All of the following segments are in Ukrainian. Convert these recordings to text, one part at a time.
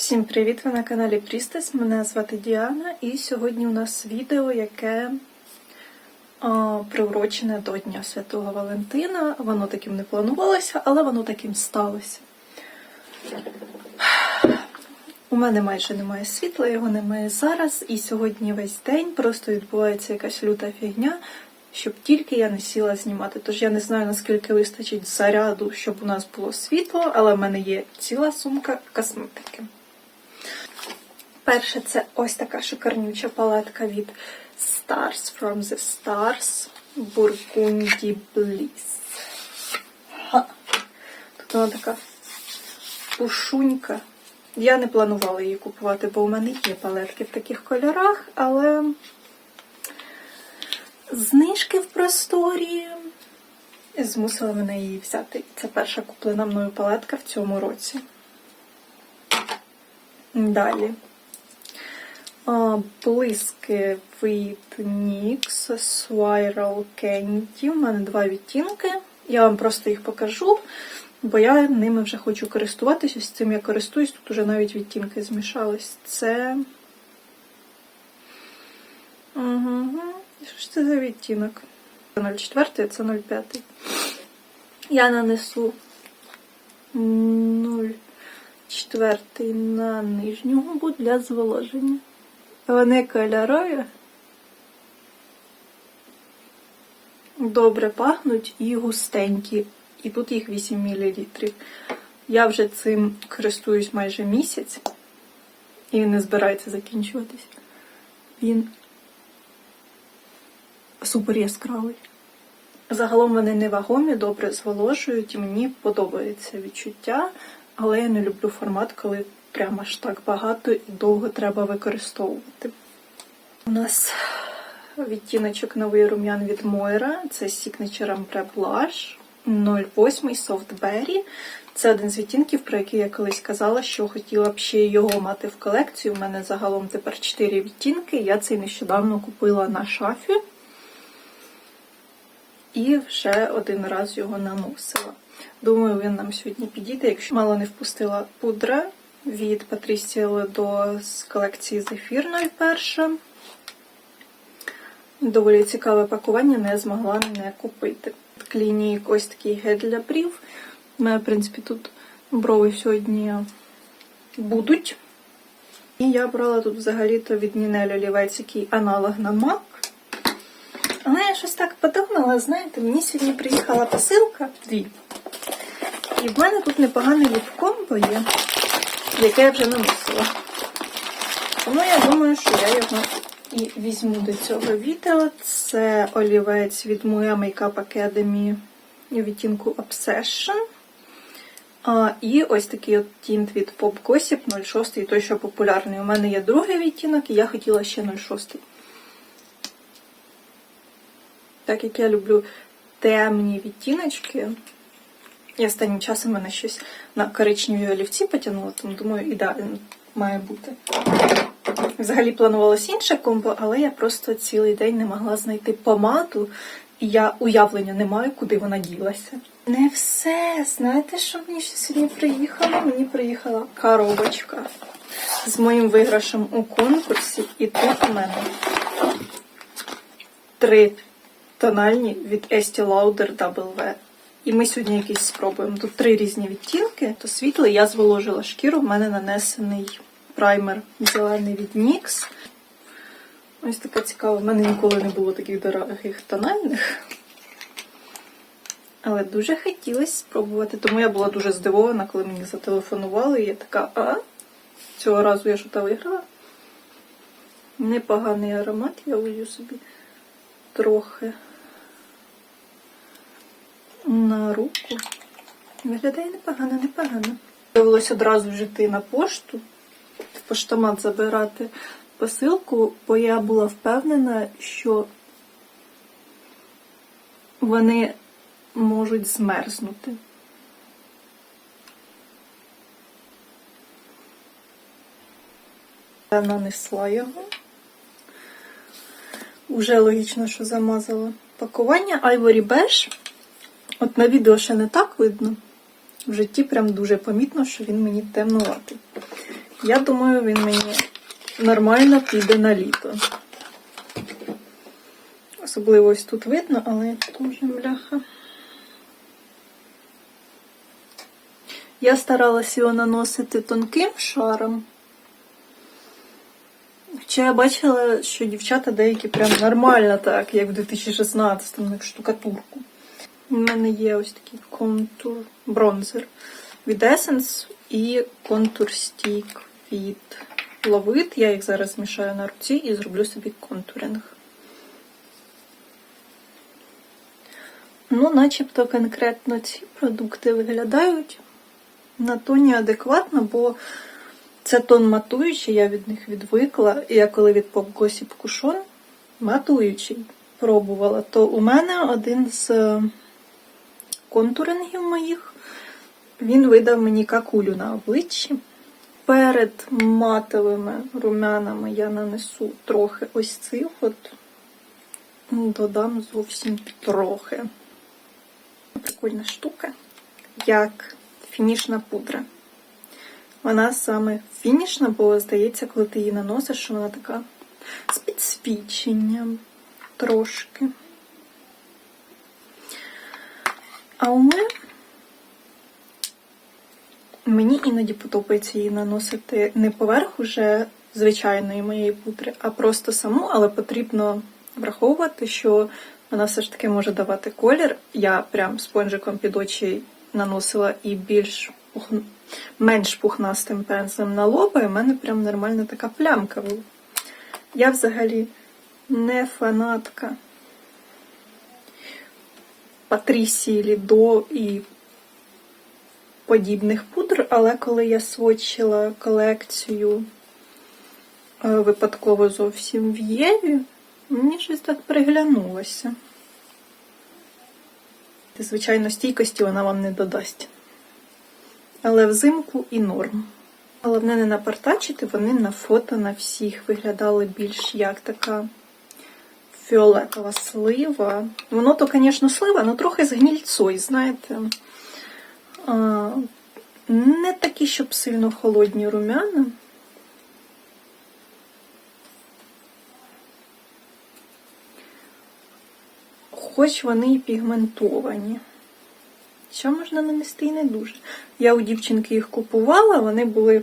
Всім привіт! Ви на каналі Прістес. Мене звати Діана, і сьогодні у нас відео, яке а, приурочене до Дня Святого Валентина. Воно таким не планувалося, але воно таким сталося. У мене майже немає світла, його немає зараз, і сьогодні весь день просто відбувається якась люта фігня, щоб тільки я не сіла знімати. Тож я не знаю, наскільки вистачить заряду, щоб у нас було світло, але в мене є ціла сумка косметики. Перше, це ось така шикарнюча палетка від Stars from the Stars Burgundy Bliss. Тут вона така пушунька. Я не планувала її купувати, бо у мене є палетки в таких кольорах, але знижки в просторі змусили мене її взяти. Це перша куплена мною палетка в цьому році. Далі. Блиски від NYX Spiral Candy. У мене два відтінки. Я вам просто їх покажу, бо я ними вже хочу користуватися. Ось цим я користуюсь, тут вже навіть відтінки змішались. Це. Угу. Що ж це за відтінок? Це 04, це 05. Я нанесу 04 на нижню губу для зволоження. Вони кольорові. Добре пахнуть і густенькі. І тут їх 8 мл. Я вже цим користуюсь майже місяць. І він не збирається закінчуватись. Він супер яскравий. Загалом вони невагомі, добре зволожують, і мені подобається відчуття, але я не люблю формат, коли прямо аж так багато і довго треба використовувати. У нас відтіночок новий рум'ян від Мойра. Це Signature Ambre Blush 08 Soft Berry. Це один з відтінків, про який я колись казала, що хотіла б ще його мати в колекції. У мене загалом тепер 4 відтінки. Я цей нещодавно купила на шафі. І вже один раз його наносила. Думаю, він нам сьогодні підійде, якщо мало не впустила пудра від Патрісія Ледо з колекції Зефір 01. Доволі цікаве пакування, не змогла не купити. Клінік ось такий гель для брів. У мене, в принципі, тут брови сьогодні будуть. І я брала тут взагалі-то від Нінель Олівець, який аналог на MAC. Але я щось так подумала, знаєте, мені сьогодні приїхала посилка дві. І в мене тут непоганий ліп-комбо є, яке я вже наносила. Тому я думаю, що я його і візьму до цього відео. Це олівець від моя Makeup Academy у відтінку Obsession. А, І ось такий от тінт від Pop Gossip 06, той, що популярний. У мене є другий відтінок, і я хотіла ще 06. Так як я люблю темні відтіночки, і останнім часом мене щось на коричневі олівці потягнуло, тому думаю, ідеально має бути. Взагалі планувалось інше комбо, але я просто цілий день не могла знайти помаду, і я уявлення не маю, куди вона ділася. Не все. Знаєте, що мені ще сьогодні приїхало? Мені приїхала коробочка з моїм виграшем у конкурсі, і тут у мене три тональні від Estee Lauder W. І ми сьогодні якийсь спробуємо. Тут три різні відтінки. То світлий, я зволожила шкіру, в мене нанесений праймер зелений від NYX. Ось така цікава. В мене ніколи не було таких дорогих тональних. Але дуже хотілося спробувати. Тому я була дуже здивована, коли мені зателефонували. І я така, а? Цього разу я що-то виграла. Непоганий аромат, я улью собі трохи на руку. Виглядає непогано, непогано. Довелося одразу ж йти на пошту, в поштомат забирати посилку, бо я була впевнена, що вони можуть змерзнути. Я нанесла його. Уже логічно, що замазала пакування Ivory Beige. От на відео ще не так видно. В житті прям дуже помітно, що він мені темнуватий. Я думаю, він мені нормально піде на літо. Особливо ось тут видно, але дуже бляха. Я старалася його наносити тонким шаром. Хоча я бачила, що дівчата деякі прям нормально так, як в 2016-му, як штукатурку. У мене є ось такий контур бронзер від Essence і контур стік від Lovit. Я їх зараз змішаю на руці і зроблю собі контуринг. Ну, начебто конкретно ці продукти виглядають на тоні адекватно, бо це тон матуючий, я від них відвикла. І я коли від Pop Gossip Cushion матуючий пробувала, то у мене один з контурингів моїх, він видав мені какулю на обличчі. Перед матовими румянами я нанесу трохи ось цих от, додам зовсім трохи. Прикольна штука, як фінішна пудра. Вона саме фінішна, бо здається, коли ти її наносиш, що вона така з підсвіченням трошки. А у мене мені іноді подобається її наносити не поверх уже звичайної моєї пудри, а просто саму, але потрібно враховувати, що вона все ж таки може давати колір. Я прям спонжиком під очі наносила і більш пух... менш пухнастим пензлем на лоба, і в мене прям нормальна така плямка була. Я взагалі не фанатка Патрісії Лідо і подібних пудр, але коли я сводчила колекцію е, випадково зовсім в Єві, мені щось так приглянулося. Звичайно, стійкості вона вам не додасть. Але взимку і норм. Головне не напартачити, вони на фото на всіх виглядали більш як така фіолетова слива. Воно то, звісно, слива, але трохи з гнільцой, знаєте. Не такі, щоб сильно холодні румяна. Хоч вони і пігментовані. Що можна нанести і не дуже. Я у дівчинки їх купувала, вони були,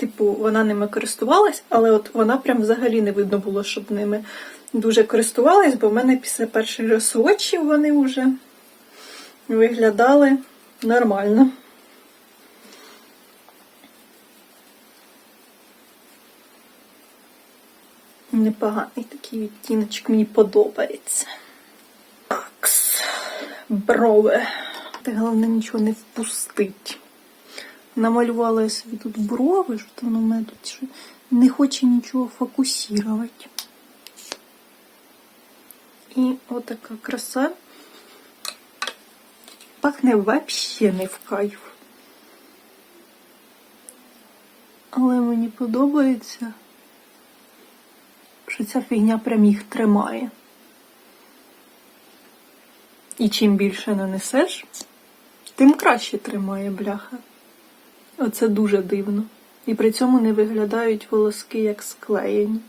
типу, вона ними користувалась, але от вона прям взагалі не видно було, щоб ними дуже користувалась, бо в мене після перших розсвочів вони вже виглядали нормально. Непоганий такий відтіночок, мені подобається. Такс, брови. Головне нічого не впустить. Намалювала я собі тут брови, що воно в мене тут що не хоче нічого фокусувати. І отака краса. Пахне взагалі не в кайф. Але мені подобається що ця фігня прям їх тримає. І чим більше нанесеш, тим краще тримає бляха. Оце дуже дивно. І при цьому не виглядають волоски як склеєні.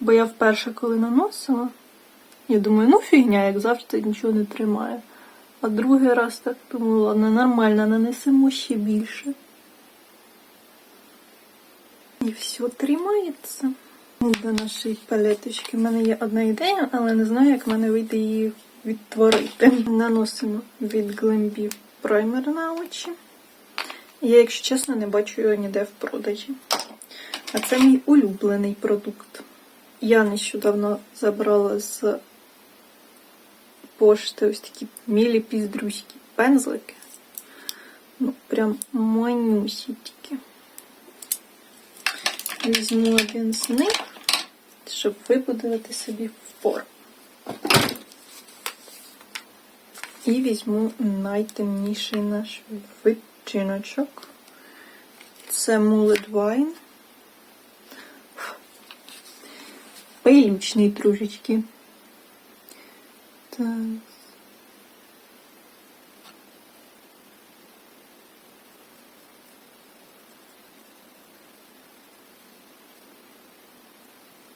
Бо я вперше, коли наносила, я думаю, ну фігня, як завжди, нічого не тримає. А другий раз так думаю, ладно, нормально, нанесемо ще більше. І все тримається. До нашої палеточки. У мене є одна ідея, але не знаю, як в мене вийде її відтворити. Наносимо від Glambi праймер на очі. Я, якщо чесно, не бачу його ніде в продажі. А це мій улюблений продукт. Я нещодавно забрала з пошти ось такі мілі піздрюські пензлики. Ну, прям манюсінькі. Візьму один з них щоб вибудувати собі форму. І візьму найтемніший наш відтіночок. Це Mullet Wine. Пилючний тружечки. Так.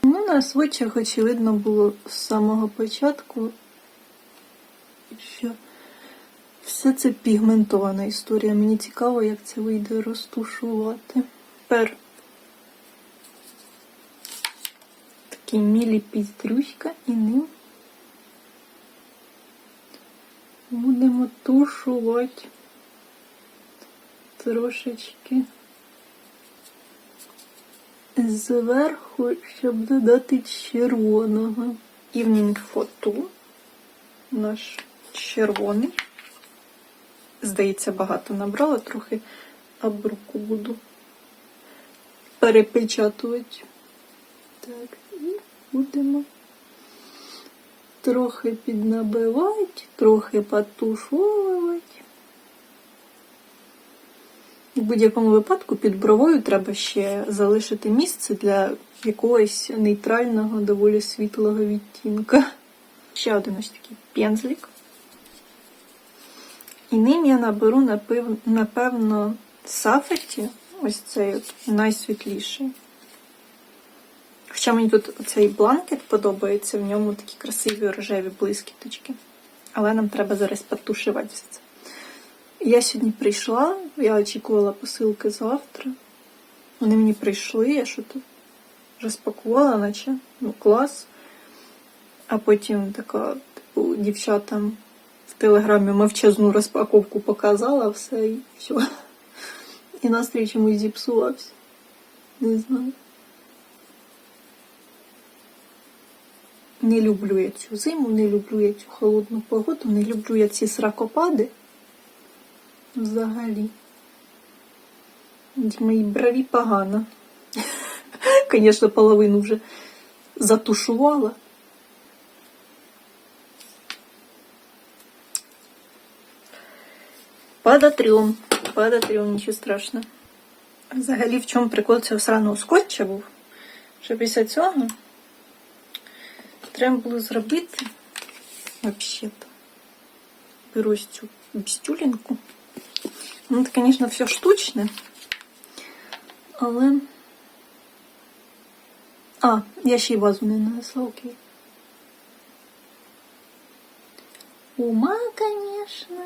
Ну, на свичах, очевидно, було з самого початку, що все це пігментована історія. Мені цікаво, як це вийде розтушувати. Тепер такий мілі піздрючка і ним будемо тушувати трошечки зверху, щоб додати червоного. Evening Photo. Наш червоний. Здається, багато набрала, трохи об руку буду перепечатувати. Так, і будемо трохи піднабивати, трохи потушовувати. В будь-якому випадку під бровою треба ще залишити місце для якогось нейтрального, доволі світлого відтінка. Ще один ось такий пензлик. І ним я наберу, напев- напевно, сафеті, ось цей от найсвітліший. Хоча мені тут цей бланкет подобається, в ньому такі красиві рожеві блискіточки. Але нам треба зараз потушувати все це. Я сьогодні прийшла, я очікувала посилки завтра. Вони мені прийшли, я що тут розпакувала, наче ну, клас. А потім така, типу, дівчатам в телеграмі мовчазну розпаковку показала, все і все. І настрій чомусь зіпсувався. Не знаю. Не люблю я цю зиму, не люблю я цю холодну погоду, не люблю я ці сракопади. Взагалі. Мої брові погано. Звісно, половину вже затушувала. Подотрем, подотрем, нічого страшного. Взагалі, в чому прикол цього сраного скотча був? Що після цього треба було зробити взагалі-то. Беру цю бістюлінку. Ну, це, звісно, все штучне. Але. А, я ще й вазу не нанесла, окей. Ума, звісно.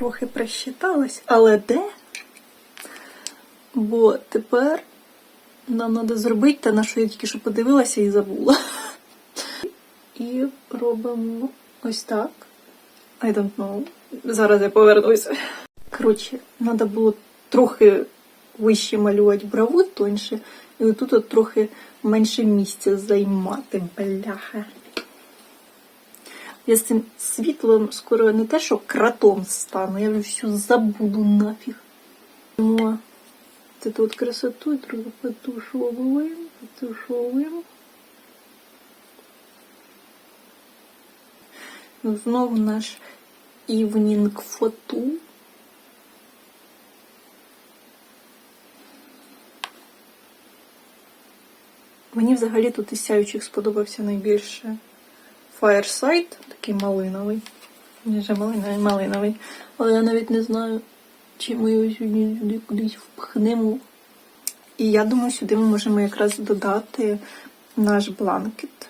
Трохи просчиталась, але де? Бо тепер нам треба зробити те, на що я тільки що подивилася і забула. І робимо ось так. I don't know. Зараз я повернуся. Коротше, треба було трохи вище малювати брову тоньше, і отут от трохи менше місця займати, бляха. Я з цим світлом скоро не те, що кратом стану, я вже всю забуду нафіг. Тому це тут красоту трохи потушовуємо, потушовуємо. Ну, Знову наш evening фоту. Мені взагалі тут із сяючих сподобався найбільше Fireside, такий малиновий. Він же малиновий, малиновий. Але я навіть не знаю, чи ми його сьогодні сюди кудись впхнемо. І я думаю, сюди ми можемо якраз додати наш бланкет.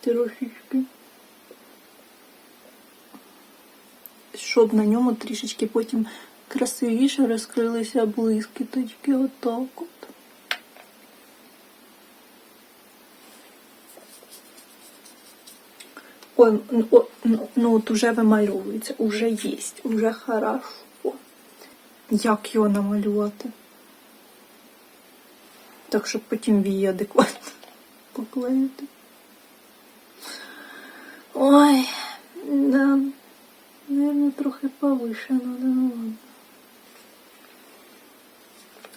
Трошечки. Щоб на ньому трішечки потім красивіше розкрилися блискіточки. Отак Ой, ну, от уже вимальовується, уже є, уже хорошо. Як його намалювати? Так, щоб потім вії адекватно поклеїти. Ой, да, наверное, трохи повише надо, ну ладно.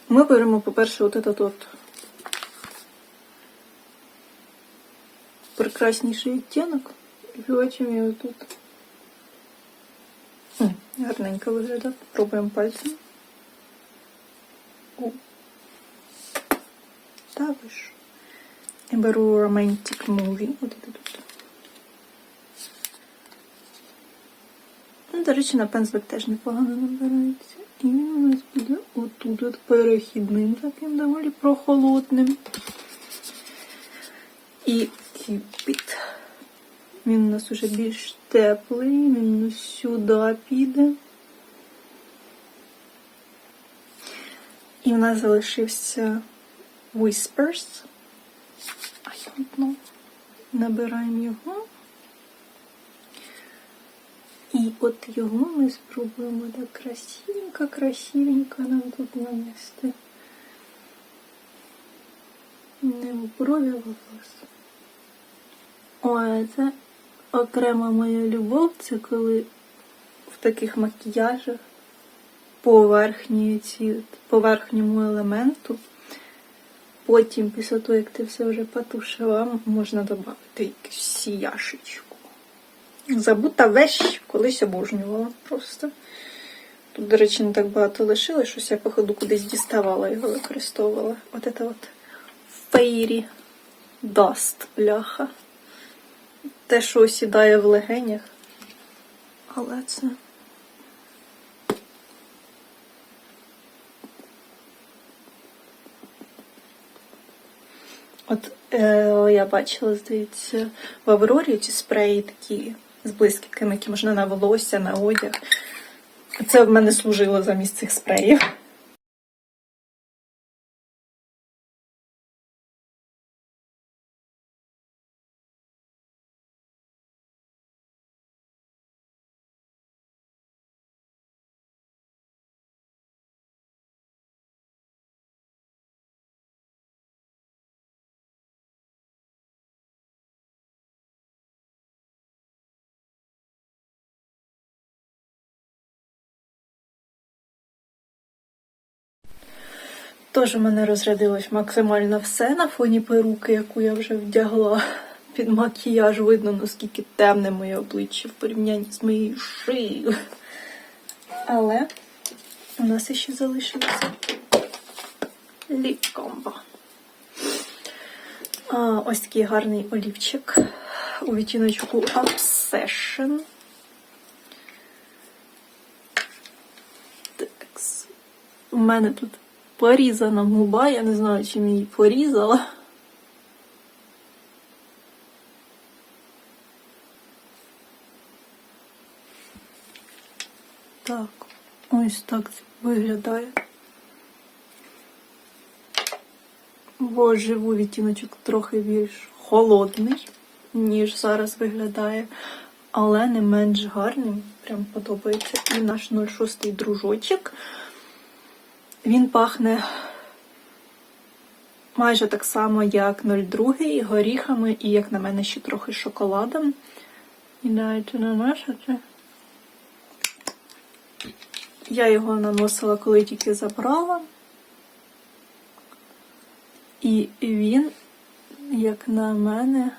Ми беремо, по-перше, от этот от прекрасніший відтінок і фігачимо його тут. Гарненько виглядає. Пробуємо пальцем. О. Та ви ж. Я беру Romantic Movie. От це тут. Він, до речі, на пензлик теж непогано набирається. І він у нас буде отут от перехідним, таким доволі прохолодним. І кіпіт. Він у нас уже більш теплий, він сюди піде. І в нас залишився Whispers. I don't know. Набираємо його. І от його ми спробуємо так красивенько, красивенько нам тут нанести. Не в брові, а волос. Ой, це окрема моя любов, це коли в таких макіяжах поверхні ці, по верхньому елементу. Потім, після того, як ти все вже потушила, можна додати якусь сіяшечку. Забута вещь, колись обожнювала просто. Тут, до речі, не так багато лишилось, щось я, походу, кудись діставала його використовувала. От це от фейрі даст, бляха. Те, що осідає в легенях. Але це. От е, я бачила, здається, в Аврорі ці спреї такі з блискітками, які можна на волосся, на одяг. Це в мене служило замість цих спреїв. Тож у мене розрядилось максимально все на фоні перуки, яку я вже вдягла під макіяж. Видно, наскільки темне моє обличчя в порівнянні з моєю шиєю. Але у нас ще залишився ліп-комбо. Ось такий гарний олівчик у відтіночку Obsession. У мене тут порізана губа, я не знаю, чим її порізала. Так, ось так виглядає. Бо живу відтіночок трохи більш холодний, ніж зараз виглядає, але не менш гарним. Прям подобається. І наш 06 дружочок. Він пахне майже так само, як 02, горіхами, і, як на мене, ще трохи шоколадом. І дайте наносити. Я його наносила, коли тільки забрала. І він, як на мене,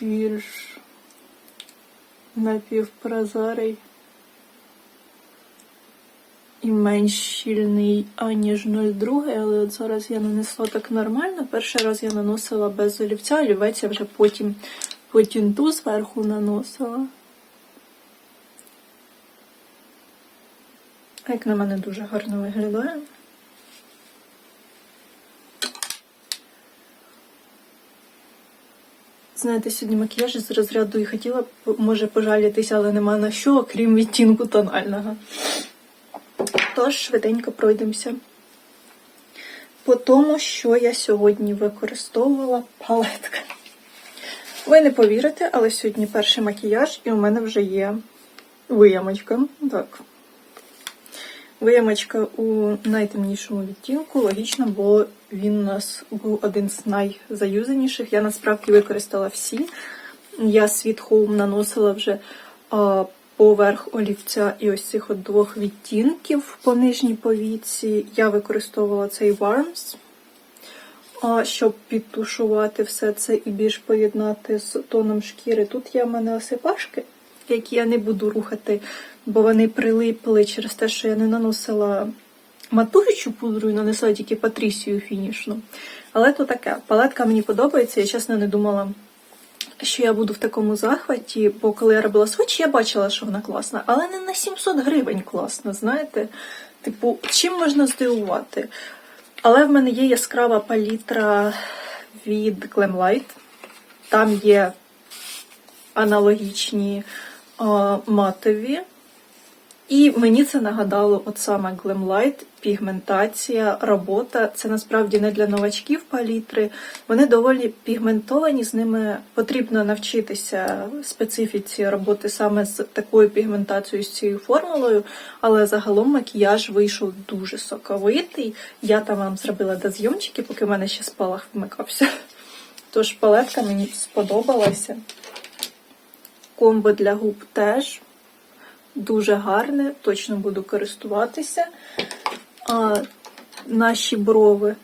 більш напівпрозорий менш щільний, аніж 02, але от зараз я нанесла так нормально. Перший раз я наносила без олівця, олівець я вже потім по тінту зверху наносила. Як на мене дуже гарно виглядає. Знаєте, сьогодні макіяж з розряду і хотіла може, пожалітися, але нема на що, окрім відтінку тонального. Тож, швиденько пройдемося по тому, що я сьогодні використовувала палетка. Ви не повірите, але сьогодні перший макіяж, і у мене вже є виямочка. Так. Виямочка у найтемнішому відтінку, логічно, бо він у нас був один з найзаюзаніших. Я насправді використала всі. Я Sweet Home наносила вже поверх олівця і ось цих от двох відтінків по нижній повіці. Я використовувала цей Warms, щоб підтушувати все це і більш поєднати з тоном шкіри. Тут є в мене осипашки, які я не буду рухати, бо вони прилипли через те, що я не наносила матуючу пудру і нанесла тільки патрісію фінішну. Але то таке, палетка мені подобається, я чесно не думала що я буду в такому захваті, бо коли я робила сводчі, я бачила, що вона класна, але не на 700 гривень класна, знаєте? Типу, чим можна здивувати? Але в мене є яскрава палітра від Glamlight. Там є аналогічні о, матові. І мені це нагадало от саме Glamlight, пігментація, робота. Це насправді не для новачків палітри. Вони доволі пігментовані, з ними потрібно навчитися специфіці роботи саме з такою пігментацією, з цією формулою. Але загалом макіяж вийшов дуже соковитий. Я там вам зробила дозйомчики, поки в мене ще спалах вмикався. Тож палетка мені сподобалася. Комбо для губ теж дуже гарне, точно буду користуватися. А наші брови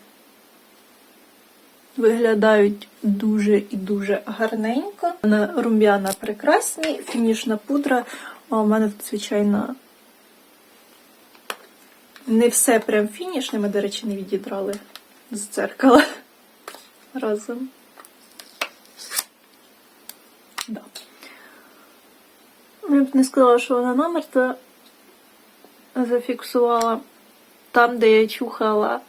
виглядають дуже і дуже гарненько. Рум'яна прекрасні, фінішна пудра. У мене звичайно, не все прям фінішне. Ми, до речі, не відідрали з дзеркала разом. Да. Я б не сказала, що вона намерта зафіксувала там, де я чухала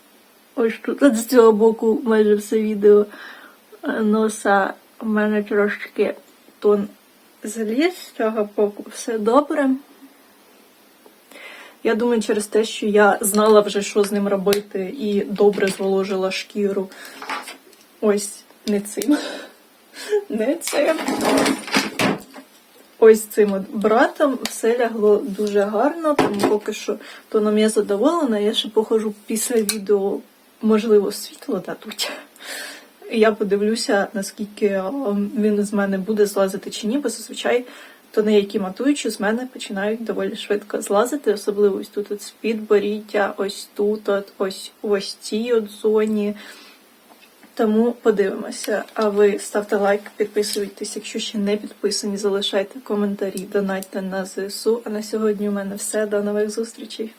ось тут з цього боку майже все відео е, носа в мене трошки тон зліз, з цього боку все добре. Я думаю, через те, що я знала вже, що з ним робити, і добре зволожила шкіру. Ось не цим. Не цим. Ось цим от братом все лягло дуже гарно, тому поки що тоном я задоволена. Я ще похожу після відео, можливо, світло дадуть. Я подивлюся, наскільки е, він з мене буде злазити чи ні, бо зазвичай тони, які матуючи, з мене починають доволі швидко злазити, особливо ось тут от з підборіддя, ось тут, от, ось ось цій от зоні. Тому подивимося. А ви ставте лайк, підписуйтесь, якщо ще не підписані, залишайте коментарі, донайте на ЗСУ. А на сьогодні у мене все. До нових зустрічей.